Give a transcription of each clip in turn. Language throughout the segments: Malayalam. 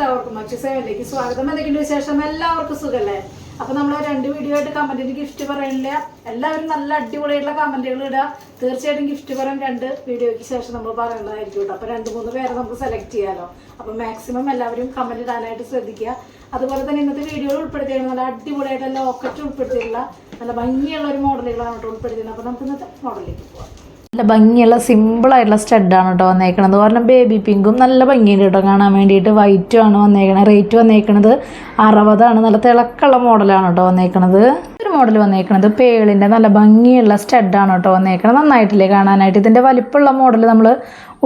എല്ലാവർക്കും മറ്റു സേവനിലേക്ക് സ്വാഗതം. എന്തെങ്കിലും വിശേഷം? എല്ലാവർക്കും സുഖല്ലേ? അപ്പൊ നമ്മൾ രണ്ട് വീഡിയോ ആയിട്ട് കമന്റിന് ഗിഫ്റ്റ് പറയണില്ല. എല്ലാവരും നല്ല അടിപൊളിയായിട്ടുള്ള കമന്റുകൾ ഇടുക. തീർച്ചയായിട്ടും ഗിഫ്റ്റ് പറയാൻ രണ്ട് വീഡിയോയ്ക്ക് ശേഷം നമ്മൾ പറയേണ്ടതായിരിക്കും കേട്ടോ. അപ്പൊ രണ്ട് മൂന്ന് പേരെ നമുക്ക് സെലക്ട് ചെയ്യാലോ. അപ്പൊ മാക്സിമം എല്ലാവരും കമന്റ് ഇടാനായിട്ട് ശ്രദ്ധിക്കുക. അതുപോലെ തന്നെ ഇന്നത്തെ വീഡിയോയിൽ ഉൾപ്പെടുത്തിയിരുന്ന നല്ല അടിപൊളിയായിട്ടുള്ള ലോക്കറ്റ് ഉൾപ്പെടുത്തിയിട്ടുള്ള നല്ല ഭംഗിയുള്ള ഒരു മോഡലുകളാണ് കേട്ടോ ഉൾപ്പെടുത്തിയിരുന്നത് അപ്പൊ നമുക്ക് ഇന്നത്തെ മോഡലിലേക്ക് പോവാം. നല്ല ഭംഗിയുള്ള സിമ്പിൾ ആയിട്ടുള്ള സ്റ്റഡാണ് കേട്ടോ വന്നേക്കണത്. കാരണം ബേബി പിങ്കും നല്ല ഭംഗിയുണ്ട് കേട്ടോ കാണാൻ വേണ്ടിയിട്ട്. വൈറ്റും ആണ് വന്നേക്കണത്. റേറ്റ് വന്നേക്കണത് അറുപതാണ് നല്ല തിളക്കുള്ള മോഡലാണ് കേട്ടോ വന്നേക്കണത്. ഒരു മോഡൽ വന്നേക്കണത്. പേളിന്റെ നല്ല ഭംഗിയുള്ള സ്റ്റഡാണ് കേട്ടോ വന്നേക്കണത്. നന്നായിട്ടില്ലേ കാണാനായിട്ട്? ഇതിന്റെ വലിപ്പമുള്ള മോഡൽ നമ്മൾ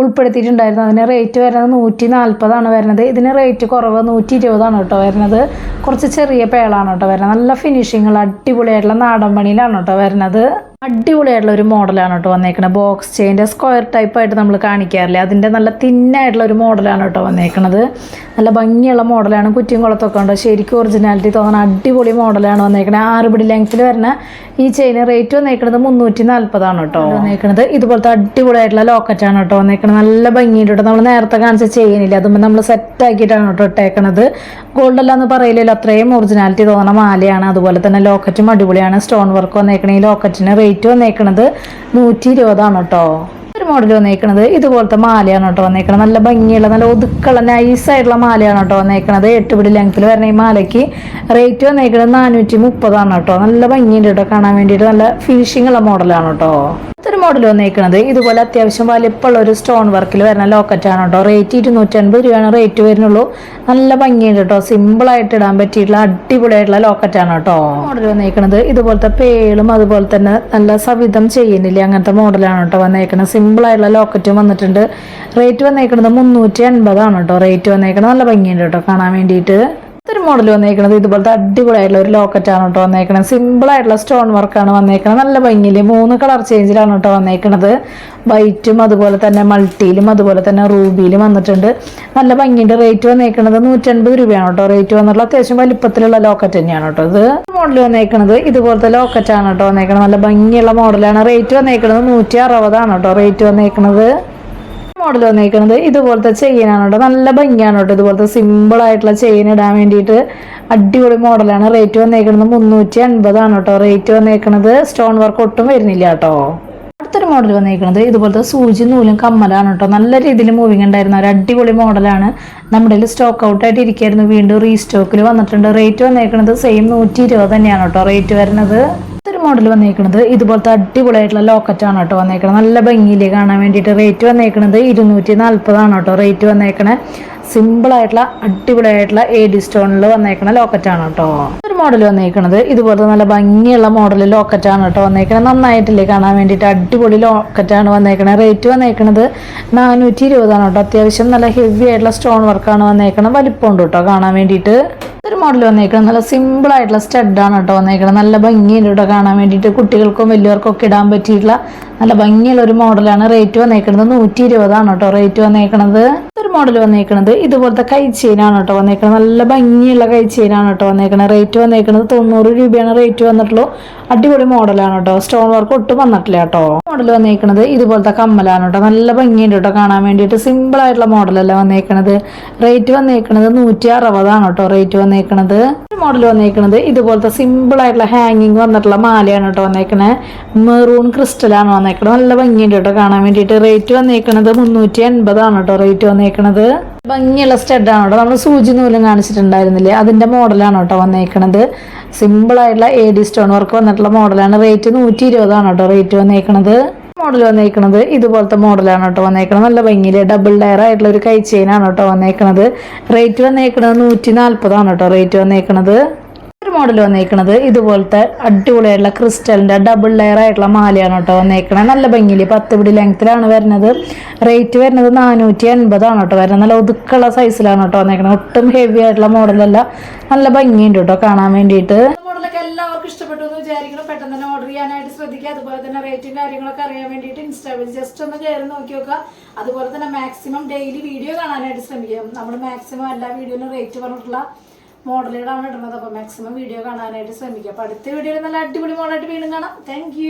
ഉൾപ്പെടുത്തിയിട്ടുണ്ടായിരുന്നു. അതിന് റേറ്റ് വരുന്നത് നൂറ്റി നാൽപ്പതാണ് വരുന്നത്. ഇതിന് റേറ്റ് കുറവ് നൂറ്റി ഇരുപതാണ് കേട്ടോ വരുന്നത്. കുറച്ച് ചെറിയ പേളാണ് കേട്ടോ വരുന്നത്. നല്ല ഫിനിഷിങ്ങുള്ള അടിപൊളിയായിട്ടുള്ള നാടൻ പണിയിലാണ് കേട്ടോ വരുന്നത്. അടിപൊളിയായിട്ടുള്ള ഒരു മോഡലാണ് കേട്ടോ വന്നേക്കണത്. ബോക്സ് ചെയിന്റെ സ്ക്വയർ ടൈപ്പ് ആയിട്ട് നമ്മൾ കാണിക്കാറില്ല? അതിന്റെ നല്ല തിന്നായിട്ടുള്ള ഒരു മോഡലാണ് കേട്ടോ വന്നേക്കണത്. നല്ല ഭംഗിയുള്ള മോഡലാണ് കുറ്റിയും കുളത്തൊക്കെ ഉണ്ടോ? ശരിക്കും ഒറിജിനാലിറ്റി തോന്നുന്ന അടിപൊളി മോഡലാണ് വന്നേക്കണത്. ആറുപടി പിടി ലെങ്ത്തിൽ വരുന്ന ഈ ചെയിന് റേറ്റ് വന്നേക്കണത് മുന്നൂറ്റി നാൽപ്പതാണ് കേട്ടോ വന്നേക്കണത്. ഇതുപോലത്തെ അടിപൊളിയായിട്ടുള്ള ലോക്കറ്റാണ് കേട്ടോ വന്നേക്കണത് നല്ല ഭംഗിയുണ്ട് കേട്ടോ. നമ്മൾ നേരത്തെ കാണിച്ച ചെയിനില്ല? അതുമ്പോൾ നമ്മൾ സെറ്റ് ആക്കിയിട്ടാണ് കേട്ടോ ഇട്ടേക്കണത്. ഗോൾഡ് അല്ല എന്ന് പറയില്ലല്ലോ. അത്രയും ഒറിജിനാലിറ്റി തോന്നുന്ന മാലയാണ്. അതുപോലെ തന്നെ ലോക്കറ്റും അടിപൊളിയാണ്. സ്റ്റോൺ വർക്ക് വന്നേക്കണേ. ഈ ലോക്കറ്റിന് റേറ്റ് വന്നേക്കണത് നൂറ്റി ഇരുപതാണ് കേട്ടോ. ഒരു മോഡൽ വന്നേക്കണത് ഇതുപോലത്തെ മാലയാണ് കേട്ടോ വന്നേക്കണത്. നല്ല ഭംഗിയുള്ള നല്ല ഒതുക്കുള്ള നൈസ് ആയിട്ടുള്ള മാലയാണ് കേട്ടോ വന്നേക്കണത്. എട്ട് പിടി ലെങ്ത്തിൽ വരുന്ന ഈ മാലയ്ക്ക് റേറ്റ് വന്നേക്കണത് നാനൂറ്റി മുപ്പതാണ് കേട്ടോ. നല്ല ഭംഗിയുണ്ട് കേട്ടോ കാണാൻ വേണ്ടിയിട്ട്. നല്ല ഫിനിഷിംഗ് ഉള്ള മോഡലാണ് കേട്ടോ. മോഡൽ വന്നേക്കുന്നത് ഇതുപോലെ അത്യാവശ്യം വലിപ്പമുള്ള ഒരു സ്റ്റോൺ വർക്കിൽ വരുന്ന ലോക്കറ്റാണ് കേട്ടോ. റേറ്റ് ഇരുന്നൂറ്റൻപത് രൂപയാണ് റേറ്റ് വരുന്നുള്ളൂ. നല്ല ഭംഗിയുണ്ട് കേട്ടോ. സിമ്പിൾ ആയിട്ട് ഇടാൻ പറ്റിയിട്ടുള്ള അടിപൊളിയായിട്ടുള്ള ആണ് കേട്ടോ. മോഡൽ വന്നേക്കുന്നത് ഇതുപോലത്തെ പേളും അതുപോലെ തന്നെ നല്ല സവിധം ചെയ്യുന്നില്ല അങ്ങനത്തെ മോഡലാണ് കേട്ടോ വന്നേക്കുന്നത് സിമ്പിൾ ആയിട്ടുള്ള ലോക്കറ്റും വന്നിട്ടുണ്ട്. റേറ്റ് വന്നേക്കുന്നത് മുന്നൂറ്റി അൻപതാണ് കേട്ടോ. റേറ്റ് വന്നേക്കുന്നത് നല്ല ഭംഗിയുണ്ട് കേട്ടോ കാണാൻ വേണ്ടിയിട്ട്. ഒരു മോഡൽ വന്നേക്കുന്നത് ഇതുപോലത്തെ അടിപൊളിയായിട്ടുള്ള ഒരു ലോക്കറ്റ് ആണ് കേട്ടോ വന്നേക്കണത്. സിമ്പിൾ ആയിട്ടുള്ള സ്റ്റോൺ വർക്കാണ് വന്നേക്കണത്. നല്ല ഭംഗിയിൽ മൂന്ന് കളർ ചേഞ്ചിലാണ് കേട്ടോ വന്നേക്കണത്. വൈറ്റും അതുപോലെ തന്നെ മൾട്ടിയിലും അതുപോലെ തന്നെ റൂബിയിലും വന്നിട്ടുണ്ട്. നല്ല ഭംഗിയുടെ റേറ്റ് വന്നേക്കണത് നൂറ്റൻപത് രൂപയാണ് കേട്ടോ. റേറ്റ് വന്നിട്ടുള്ള അത്യാവശ്യം വലിപ്പത്തിലുള്ള ലോക്കറ്റ് തന്നെയാണ് കേട്ടോ ഇത്. മോഡൽ വന്നേക്കണത് ഇതുപോലത്തെ ലോക്കറ്റ് ആണ് കേട്ടോ വന്നേക്കണത്. നല്ല ഭംഗിയുള്ള മോഡലാണ് റേറ്റ് വന്നേക്കണത് നൂറ്റി അറുപതാണ് കേട്ടോ. റേറ്റ് വന്നേക്കണത് മോഡൽ വന്നേക്കുന്നത് ഇതുപോലത്തെ ചെയിനാണ് കേട്ടോ നല്ല ഭംഗിയാണ് കേട്ടോ ഇതുപോലത്തെ സിമ്പിൾ ആയിട്ടുള്ള ചെയിൻ ഇടാൻ വേണ്ടിയിട്ട്. അടിപൊളി മോഡലാണ്. റേറ്റ് വന്നേക്കുന്നത് മുന്നൂറ്റി അൻപതാണ് കേട്ടോ റേറ്റ് വന്നേക്കുന്നത് സ്റ്റോൺ വർക്ക് ഒട്ടും വരുന്നില്ല കേട്ടോ അടുത്തൊരു മോഡൽ വന്നേക്കുന്നത് ഇതുപോലത്തെ സൂചി നൂലും കമ്മലാണ് കേട്ടോ നല്ല രീതിയിൽ മൂവിങ് ഉണ്ടായിരുന്ന ഒരു അടിപൊളി മോഡലാണ്. നമ്മുടെ സ്റ്റോക്ക് ഔട്ട് ആയിട്ട് ഇരിക്കായിരുന്നു. വീണ്ടും റീസ്റ്റോക്കിൽ വന്നിട്ടുണ്ട്. റേറ്റ് വന്നേക്കുന്നത് സെയിം നൂറ്റി ഇരുപത് തന്നെയാണ് കേട്ടോ റേറ്റ് വരുന്നത്. മോഡൽ വന്നേക്കുന്നത് ഇതുപോലത്തെ അടിപൊളിയായിട്ടുള്ള ലോക്കറ്റാണ് കേട്ടോ വന്നേക്കുന്നത് നല്ല ഭംഗിയിൽ കാണാൻ വേണ്ടിയിട്ട് റേറ്റ് വന്നേക്കുന്നത് ഇരുന്നൂറ്റി നാൽപ്പതാണ് കേട്ടോ റേറ്റ് വന്നേക്കണേ. സിമ്പിൾ ആയിട്ടുള്ള അടിപൊളിയായിട്ടുള്ള എ ഡി സ്റ്റോണിൽ വന്നേക്കണ ലോക്കറ്റാണ് കേട്ടോ. ഒരു മോഡൽ വന്നേക്കണത്. ഇതുപോലത്തെ നല്ല ഭംഗിയുള്ള മോഡൽ ലോക്കറ്റാണ് കേട്ടോ വന്നേക്കണത് നന്നായിട്ടില്ലേ കാണാൻ വേണ്ടിയിട്ട് അടിപൊളി ലോക്കറ്റാണ് വന്നേക്കണത് റേറ്റ് വന്നേക്കണത് നാനൂറ്റി ഇരുപതാണ് കേട്ടോ. അത്യാവശ്യം നല്ല ഹെവി ആയിട്ടുള്ള സ്റ്റോൺ വർക്കാണ് വന്നേക്കണം വലിപ്പമുണ്ട് കേട്ടോ കാണാൻ വേണ്ടിയിട്ട്. മോഡൽ വന്നേക്കണം നല്ല സിമ്പിൾ ആയിട്ടുള്ള സ്റ്റഡാണ് കേട്ടോ വന്നേക്കണം നല്ല ഭംഗിയുണ്ട് കേട്ടോ കാണാൻ വേണ്ടിയിട്ട്. കുട്ടികൾക്കും വലിയവർക്കും ഒക്കെ ഇടാൻ പറ്റിയിട്ടുള്ള നല്ല ഭംഗിയുള്ള ഒരു മോഡലാണ് റേറ്റ് വന്നേക്കുന്നത് നൂറ്റി ഇരുപതാണ് കേട്ടോ റേറ്റ് വന്നേക്കുന്നത് ഒരു മോഡൽ വന്നേക്കുന്നത് ഇതുപോലത്തെ കൈ ചെയിനാണ് കേട്ടോ വന്നേക്കുന്നത് നല്ല ഭംഗിയുള്ള കൈ ചെയിനാണ് കേട്ടോ വന്നേക്കുന്നത് റേറ്റ് വന്നേക്കുന്നത് തൊണ്ണൂറ് രൂപയാണ് റേറ്റ് വന്നിട്ടുള്ളൂ. അടിപൊളി മോഡലാണ് കേട്ടോ. സ്റ്റോൺ വർക്ക് ഒട്ടും വന്നിട്ടില്ല കേട്ടോ. മോഡൽ വന്നേക്കുന്നത് ഇതുപോലത്തെ കമ്മലാണ് കേട്ടോ. നല്ല ഭംഗിയുണ്ട് കേട്ടോ കാണാൻ വേണ്ടിയിട്ട്. സിമ്പിൾ ആയിട്ടുള്ള മോഡലല്ല വന്നേക്കുന്നത് റേറ്റ് വന്നേക്കുന്നത് നൂറ്റി അറുപതാണ് കേട്ടോ. റേറ്റ് വന്നേക്കണത്. മോഡൽ വന്നേക്കണത്. ഇതുപോലത്തെ സിമ്പിൾ ആയിട്ടുള്ള ഹാങ്ങിങ് വന്നിട്ടുള്ള മാലയാണ് കേട്ടോ വന്നേക്കണേ. മെറൂൺ ക്രിസ്റ്റലാണ് വന്നേക്കണത്. നല്ല ഭംഗിയുണ്ട് കേട്ടോ കാണാൻ വേണ്ടിയിട്ട്. റേറ്റ് വന്നേക്കണത് മുന്നൂറ്റി എൺപതാണ് കേട്ടോ റേറ്റ് വന്നേക്കണത്. ഭംഗിയുള്ള സ്റ്റഡാണ് കേട്ടോ. നമ്മൾ സൂചി നൂലും കാണിച്ചിട്ടുണ്ടായിരുന്നില്ലേ? അതിന്റെ മോഡലാണ് കേട്ടോ വന്നേക്കണത്. സിമ്പിൾ ആയിട്ടുള്ള എ ഡി സ്റ്റോൺ വർക്ക് വന്നിട്ടുള്ള മോഡലാണ് റേറ്റ് നൂറ്റി ഇരുപതാണ് കേട്ടോ റേറ്റ് വന്നേക്കണത്. മോഡൽ വന്നേക്കുന്നത് ഇതുപോലത്തെ മോഡലാണ് കേട്ടോ വന്നേക്കുന്നത് നല്ല ഭംഗിയിൽ ഡബിൾ ലെയർ ആയിട്ടുള്ള ഒരു കൈ ചെയിനാണ് കേട്ടോ വന്നേക്കുന്നത് റേറ്റ് വന്നേക്കുന്നത് നൂറ്റി നാൽപ്പതാണ് കേട്ടോ റേറ്റ് വന്നേക്കുന്നത് മോഡൽ വന്നേക്കുന്നത് ഇതുപോലത്തെ അടിപൊളിയായിട്ടുള്ള ക്രിസ്റ്റലിന്റെ ഡബിൾ ലെയർ ആയിട്ടുള്ള മാലയാണ് കേട്ടോ വന്നേക്കണത്. നല്ല ഭംഗിയിൽ പത്ത് പിടി ലെങ്ത്തിലാണ് വരുന്നത്. റേറ്റ് വരുന്നത് നാനൂറ്റി എൺപതാണ് കേട്ടോ വരുന്നത്. നല്ല ഒതുക്കുള്ള സൈസിലാണ് കേട്ടോ വന്നേക്കണത്. ഒട്ടും ഹെവി ആയിട്ടുള്ള മോഡലല്ല നല്ല ഭംഗിയുണ്ട് കേട്ടോ കാണാൻ വേണ്ടിയിട്ട്. മോഡലൊക്കെ എല്ലാവർക്കും ഇഷ്ടപ്പെട്ടു എന്ന് വിചാരിക്കണം പെട്ടെന്ന് തന്നെ ഓർഡർ ചെയ്യാനായിട്ട് ശ്രദ്ധിക്കുക. അതുപോലെ തന്നെ റേറ്റും കാര്യങ്ങളൊക്കെ അറിയാൻ വേണ്ടിയിട്ട് ഇൻസ്റ്റാവിൽ ജസ്റ്റ് ഒന്ന് കയറി നോക്കി നോക്കുക. അതുപോലെ തന്നെ മാക്സിമം ഡെയിലി വീഡിയോ കാണാനായിട്ട് ശ്രമിക്കുക. നമ്മൾ മാക്സിമം എല്ലാ വീഡിയോയിലും റേറ്റ് പറഞ്ഞിട്ടുള്ള മോഡലുകളാണ് ഇടുന്നത്. അപ്പോൾ മാക്സിമം വീഡിയോ കാണാനായിട്ട് ശ്രമിക്കുക. അപ്പോൾ അടുത്ത വീഡിയോയിൽ നല്ല അടിപൊളി മോഡലായിട്ട് വീണ്ടും കാണാം. താങ്ക്